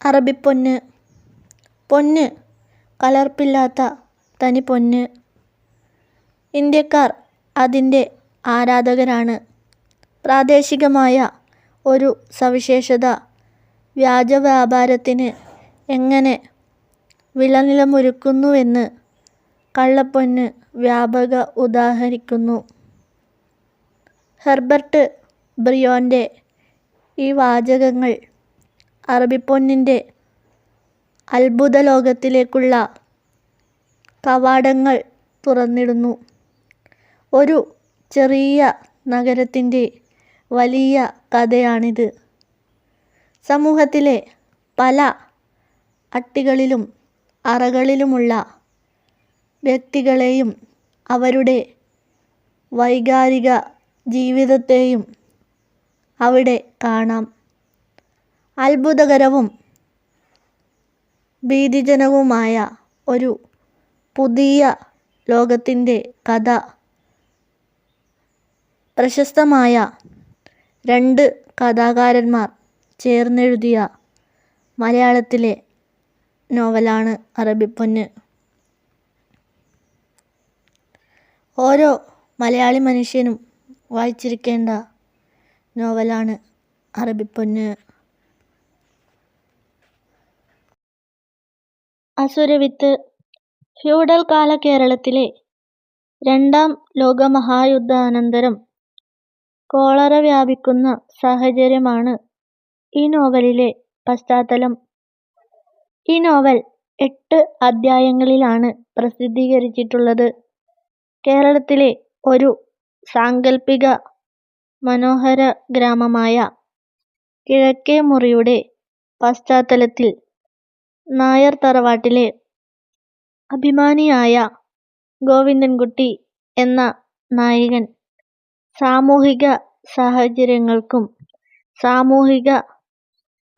അറബിപ്പൊന്ന് പൊന്ന് കലർപ്പില്ലാത്ത തനി പൊന്ന് ഇന്ത്യക്കാർ അതിന്റെ ആരാധകരാണ്. പ്രാദേശികമായ ഒരു സവിശേഷത വ്യാജ വ്യാപാരത്തിന് എങ്ങനെ വിളനിലമൊരുക്കുന്നുവെന്ന് കള്ളപ്പൊന്ന് വ്യാപക ഉദാഹരിക്കുന്നു. ഹെർബർട്ട് ബ്രിയോന്റെ ഈ വാചകങ്ങൾ അറബിപ്പൊന്നിന്റെ അത്ഭുതലോകത്തിലേക്കുള്ള കവാടങ്ങൾ തുറന്നിടുന്നു. ഒരു ചെറിയ നഗരത്തിന്റെ വലിയ കഥയാണിത്. സമൂഹത്തിലെ പല അട്ടികളിലും അറകളിലുമുള്ള വ്യക്തികളെയും അവരുടെ വൈകാരിക ജീവിതത്തെയും അവിടെ കാണാം. അത്ഭുതകരവും ഭീതിജനകവുമായ ഒരു പുതിയ ലോകത്തിന്റെ കഥ പ്രശസ്തമായ രണ്ട് കഥാകാരന്മാർ ചേർന്നെഴുതിയ മലയാളത്തിലെ നോവലാണ് അറബിപ്പൊന്ന്. ഓരോ മലയാളി മനുഷ്യനും വായിച്ചിരിക്കേണ്ട നോവലാണ് അറബിപ്പൊന്ന്. അസുരവിത്ത് ഫ്യൂഡൽ കാല കേരളത്തിലെ രണ്ടാം ലോകമഹായുദ്ധാനന്തരം കോളറ വ്യാപിക്കുന്ന സാഹചര്യമാണ് ഈ നോവലിലെ പശ്ചാത്തലം. ഈ നോവൽ എട്ട് അധ്യായങ്ങളിലാണ് പ്രസിദ്ധീകരിച്ചിട്ടുള്ളത്. കേരളത്തിലെ ഒരു സാങ്കല്പിക മനോഹര ഗ്രാമമായ കിഴക്കേ മുറിയുടെ പശ്ചാത്തലത്തിൽ നായർ തറവാട്ടിലെ അഭിമാനിയായ ഗോവിന്ദൻകുട്ടി എന്ന നായകൻ സാമൂഹിക സാഹചര്യങ്ങൾക്കും സാമൂഹിക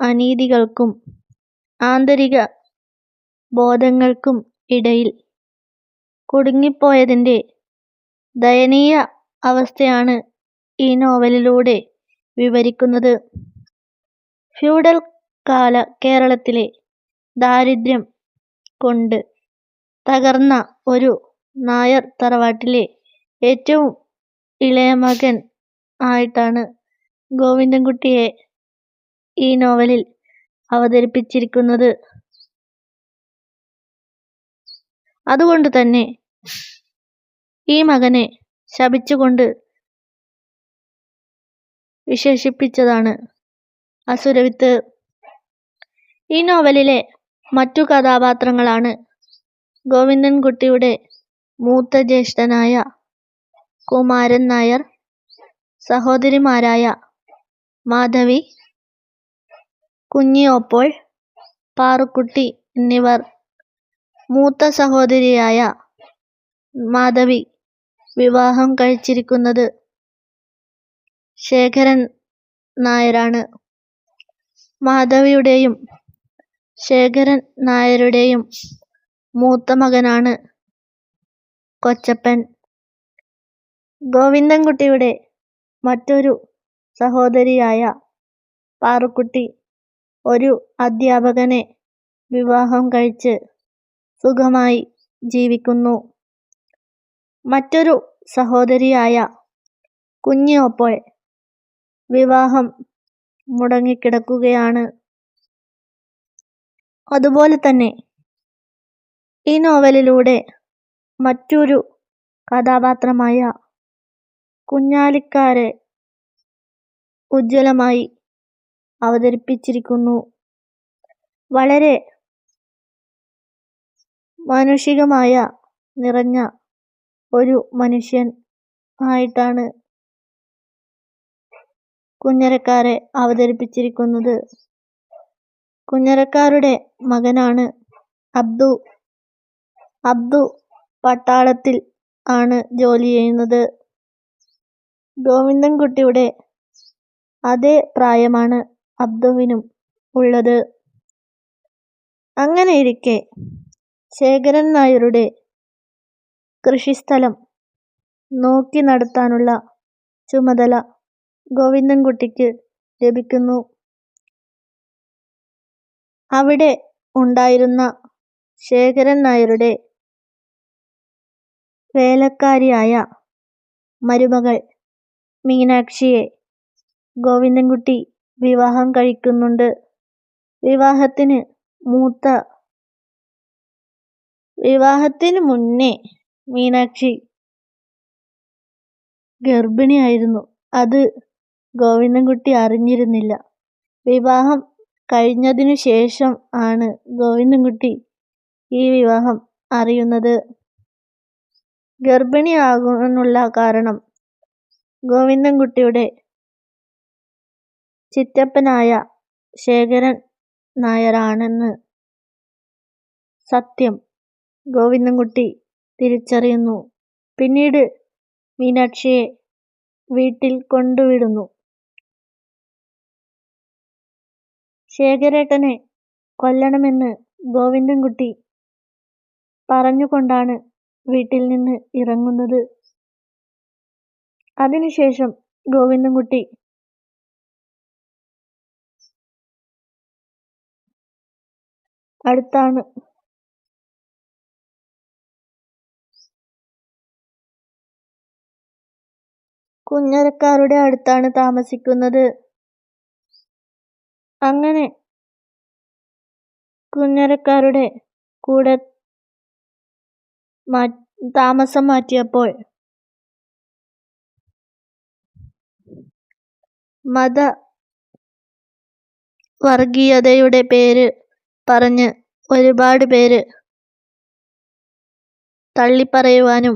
അനീതികൾക്കും ആന്തരിക ബോധങ്ങൾക്കും ഇടയിൽ കുടുങ്ങിപ്പോയതിന്റെ ദയനീയ അവസ്ഥയാണ് ഈ നോവലിലൂടെ വിവരിക്കുന്നത്. ഫ്യൂഡൽ കാല കേരളത്തിലെ ദാരിദ്ര്യം കൊണ്ട് തകർന്ന ഒരു നായർ തറവാട്ടിലെ ഏറ്റവും ഇളയ മകൻ ആയിട്ടാണ് ഗോവിന്ദൻകുട്ടിയെ ഈ നോവലിൽ അവതരിപ്പിച്ചിരിക്കുന്നത്. അതുകൊണ്ട് തന്നെ ഈ മകനെ ശപിച്ചുകൊണ്ട് വിശേഷിപ്പിച്ചതാണ് അസുരവിത്ത്. ഈ നോവലിലെ മറ്റു കഥാപാത്രങ്ങളാണ് ഗോവിന്ദൻ കുട്ടിയുടെ മൂത്ത ജ്യേഷ്ഠനായ കുമാരൻ നായർ, സഹോദരിമാരായ മാധവി, കുഞ്ഞി-ഓപ്പോൾ, പാറുക്കുട്ടി എന്നിവർ. മൂത്ത സഹോദരിയായ മാധവി വിവാഹം കഴിച്ചിരിക്കുന്നത് ശേഖരൻ നായരാണ്. മാധവിയുടെയും ശേഖരൻ നായരുടെയും മൂത്ത മകനാണ് കൊച്ചപ്പൻ. ഗോവിന്ദൻകുട്ടിയുടെ മറ്റൊരു സഹോദരിയായ പാറുക്കുട്ടി ഒരു അധ്യാപകനെ വിവാഹം കഴിച്ച് സുഖമായി ജീവിക്കുന്നു. മറ്റൊരു സഹോദരിയായ കുഞ്ഞി-ഓപ്പോൾ വിവാഹം മുടങ്ങിക്കിടക്കുകയാണ്. അതുപോലെ തന്നെ ഈ നോവലിലൂടെ മറ്റൊരു കഥാപാത്രമായ കുഞ്ഞാലിക്കാരെ ഉജ്ജ്വലമായി അവതരിപ്പിച്ചിരിക്കുന്നു. വളരെ മാനുഷികമായ നിറഞ്ഞ ഒരു മനുഷ്യൻ ആയിട്ടാണ് കുഞ്ഞരക്കാരെ അവതരിപ്പിച്ചിരിക്കുന്നത്. കുഞ്ഞരക്കാരുടെ മകനാണ് അബ്ദു. അബ്ദു പട്ടാളത്തിൽ ആണ് ജോലി ചെയ്യുന്നത്. ഗോവിന്ദൻകുട്ടിയുടെ അതേ പ്രായമാണ് അബ്ദുവിനും ഉള്ളത്. അങ്ങനെയിരിക്കെ ശേഖരൻ നായരുടെ കൃഷിസ്ഥലം നോക്കി നടത്താനുള്ള ചുമതല ഗോവിന്ദൻകുട്ടിക്ക് ലഭിക്കുന്നു. അവിടെ ഉണ്ടായിരുന്ന ശേഖരൻ നായരുടെ വേലക്കാരിയായ മരുമകൾ മീനാക്ഷിയെ ഗോവിന്ദൻകുട്ടി വിവാഹം കഴിക്കുന്നുണ്ട്. വിവാഹത്തിന് മൂത്ത വിവാഹത്തിന് മുന്നേ മീനാക്ഷി ഗർഭിണിയായിരുന്നു. അത് ഗോവിന്ദൻകുട്ടി അറിഞ്ഞിരുന്നില്ല. വിവാഹം കഴിഞ്ഞതിനു ശേഷം ആണ് ഗോവിന്ദൻകുട്ടി ഈ വിവാഹം അറിയുന്നത്. ഗർഭിണിയാകാനുള്ള കാരണം ഗോവിന്ദൻകുട്ടിയുടെ ചിറ്റപ്പനായ ശേഖരൻ നായരാണെന്ന് സത്യം ഗോവിന്ദൻകുട്ടി തിരിച്ചറിയുന്നു. പിന്നീട് മീനാക്ഷിയെ വീട്ടിൽ കൊണ്ടുവിടുന്നു. ശേഖരേട്ടനെ കൊല്ലണമെന്ന് ഗോവിന്ദൻകുട്ടി പറഞ്ഞുകൊണ്ടാണ് വീട്ടിൽ നിന്ന് ഇറങ്ങുന്നത്. അതിനുശേഷം ഗോവിന്ദൻകുട്ടി അടുത്താണ് കുഞ്ഞരക്കാരുടെ അടുത്താണ് താമസിക്കുന്നത്. അങ്ങനെ കുഞ്ഞരക്കാരുടെ കൂടെ താമസം മാറ്റിയപ്പോൾ മത വർഗീയതയുടെ പേര് പറഞ്ഞ് ഒരുപാട് പേര് തള്ളിപ്പറയുവാനും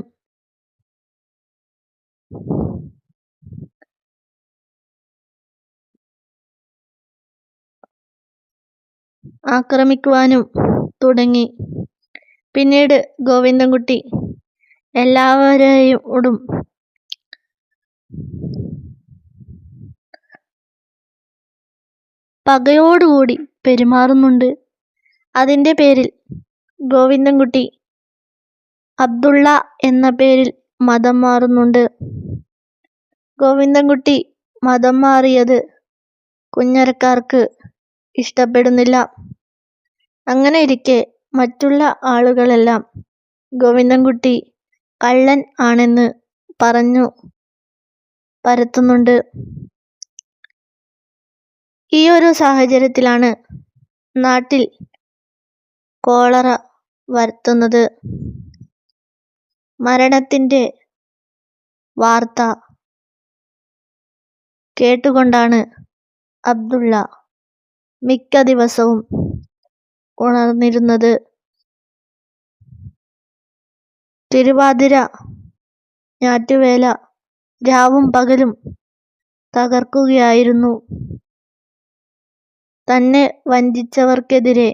ആക്രമിക്കുവാനും തുടങ്ങി. പിന്നീട് ഗോവിന്ദൻകുട്ടി എല്ലാവരെയോടും പകയോടുകൂടി പെരുമാറുന്നുണ്ട്. അതിന്റെ പേരിൽ ഗോവിന്ദൻകുട്ടി അബ്ദുള്ള എന്ന പേരിൽ മതം മാറുന്നുണ്ട്. ഗോവിന്ദൻകുട്ടി മതം മാറിയത് കുഞ്ഞരക്കാർക്ക് ഇഷ്ടപ്പെടുന്നില്ല. അങ്ങനെയിരിക്കെ മറ്റുള്ള ആളുകളെല്ലാം ഗോവിന്ദൻകുട്ടി കള്ളൻ ആണെന്ന് പറഞ്ഞു പരത്തുന്നുണ്ട്. ഈ ഒരു സാഹചര്യത്തിലാണ് നാട്ടിൽ കോളറ വരുത്തുന്നത് മരണത്തിന്റെ വാർത്ത കേട്ടുകൊണ്ടാണ് അബ്ദുള്ള മിക്ക ദിവസവും ഉണർന്നിരുന്നത്. തിരുവാതിര, ഞാറ്റുവേല രാവും പകലും തകർക്കുകയായിരുന്നു. തന്നെ വഞ്ചിച്ചവർക്കെതിരെ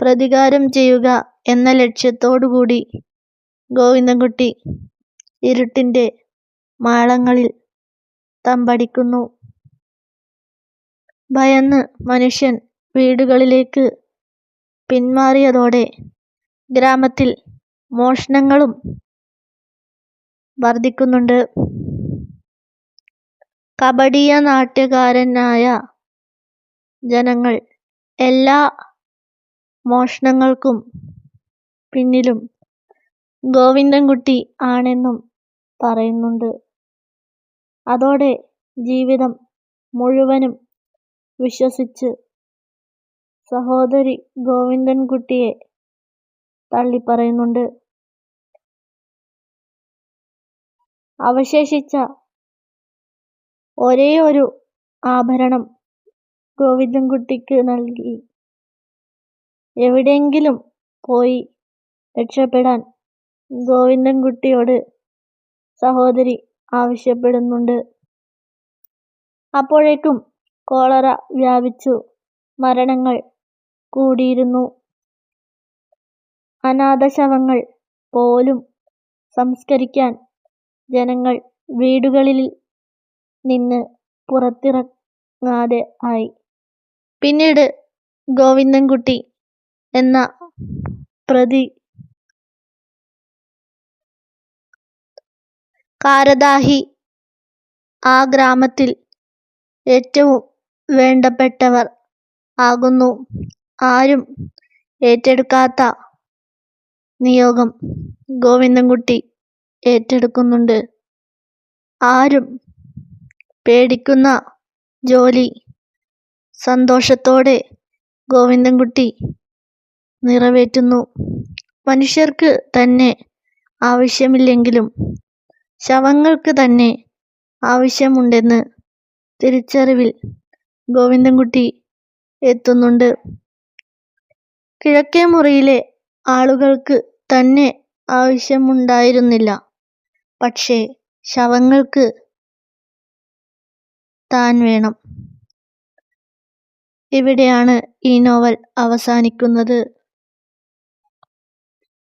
പ്രതികാരം ചെയ്യുക എന്ന ലക്ഷ്യത്തോടുകൂടി ഗോവിന്ദൻകുട്ടി ഇരുട്ടിന്റെ മാളങ്ങളിൽ തമ്പടിക്കുന്നു. ഭയന്ന് മനുഷ്യൻ വീടുകളിലേക്ക് പിന്മാറിയതോടെ ഗ്രാമത്തിൽ മോഷണങ്ങളും വർദ്ധിക്കുന്നുണ്ട്. കപടിനാട്യക്കാരായ ജനങ്ങൾ എല്ലാ മോഷണങ്ങൾക്കും പിന്നിലും ഗോവിന്ദൻകുട്ടി ആണെന്നും പറയുന്നുണ്ട്. അതോടെ ജീവിതം മുഴുവനും വിശ്വസിച്ച് സഹോദരി ഗോവിന്ദൻകുട്ടിയെ തള്ളിപ്പറയുന്നുണ്ട്. അവശേഷിച്ച ഒരേ ഒരു ആഭരണം ഗോവിന്ദൻകുട്ടിക്ക് നൽകി എവിടെയെങ്കിലും പോയി രക്ഷപ്പെടാൻ ഗോവിന്ദൻകുട്ടിയോട് സഹോദരി ആവശ്യപ്പെടുന്നുണ്ട്. അപ്പോഴേക്കും കോളറ വ്യാപിച്ചു മരണങ്ങൾ കൂടിയിരുന്നു. അനാഥശവങ്ങൾ പോലും സംസ്കരിക്കാൻ ജനങ്ങൾ വീടുകളിൽ നിന്ന് പുറത്തിറങ്ങാതെ ആയി. പിന്നീട് ഗോവിന്ദൻകുട്ടി എന്ന പ്രതി കാരദാഹി ആ ഗ്രാമത്തിൽ ഏറ്റവും വേണ്ടപ്പെട്ടവർ ആകുന്നു. ആരും ഏറ്റെടുക്കാത്ത നിയോഗം ഗോവിന്ദൻകുട്ടി ഏറ്റെടുക്കുന്നുണ്ട്. ആരും പേടിക്കുന്ന ജോലി സന്തോഷത്തോടെ ഗോവിന്ദൻകുട്ടി നിറവേറ്റുന്നു. മനുഷ്യർക്ക് തന്നെ ആവശ്യമില്ലെങ്കിലും ശവങ്ങൾക്ക് തന്നെ ആവശ്യമുണ്ടെന്ന് തിരിച്ചറിവിൽ ഗോവിന്ദൻകുട്ടി എത്തുന്നുണ്ട്. കിഴക്കേ മുറിയിലെ ആളുകൾക്ക് തന്നെ ആവശ്യമുണ്ടായിരുന്നില്ല. പക്ഷേ ശവങ്ങൾക്ക് താൻ വേണം. ഇവിടെയാണ് ഈ നോവൽ അവസാനിക്കുന്നത്.